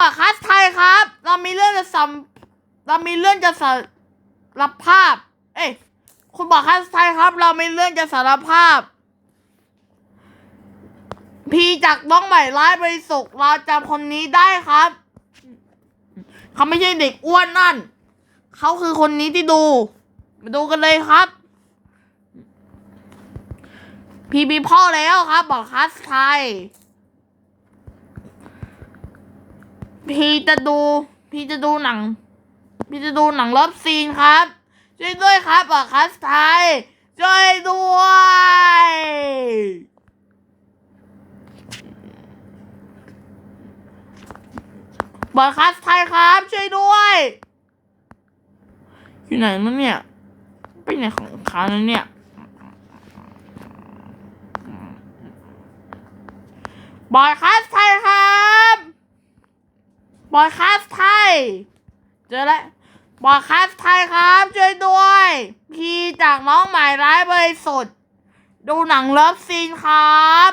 บอดคัสไทยครับ เรามีเรื่องจะสัมเรามีเรื่องจะสารภาพ เอ้ยคุณบอกคัสไทยครับ เรามีเรื่องจะสารภาพ พีจากน้องใหม่ร้ายบริสุทธิ์เราจำคนนี้ได้ครับ เขาไม่ใช่เด็กอ้วนนั่น เขาคือคนนี้ที่ดู มาดูกันเลยครับ พีมีพ่อแล้วครับ บอกคัสไทย พี่จะดู พี่จะดูหนัง พี่จะดูหนังเลิฟซีนครับ ช่วยด้วยครับบอกคัสไทยช่วยด้วย บอกคัสไทยครับ ช่วยด้วย อยู่ไหนนั่นเนี่ยไปไหนของเขานั่นเนี่ยบอยคัสไทย บอยคัสไทย เจอแล้วบอยคัสไทยครับช่วยด้วย พี่จากน้องใหม่ร้ายบริสุทธิ์ดูหนังเลิฟซีนครับ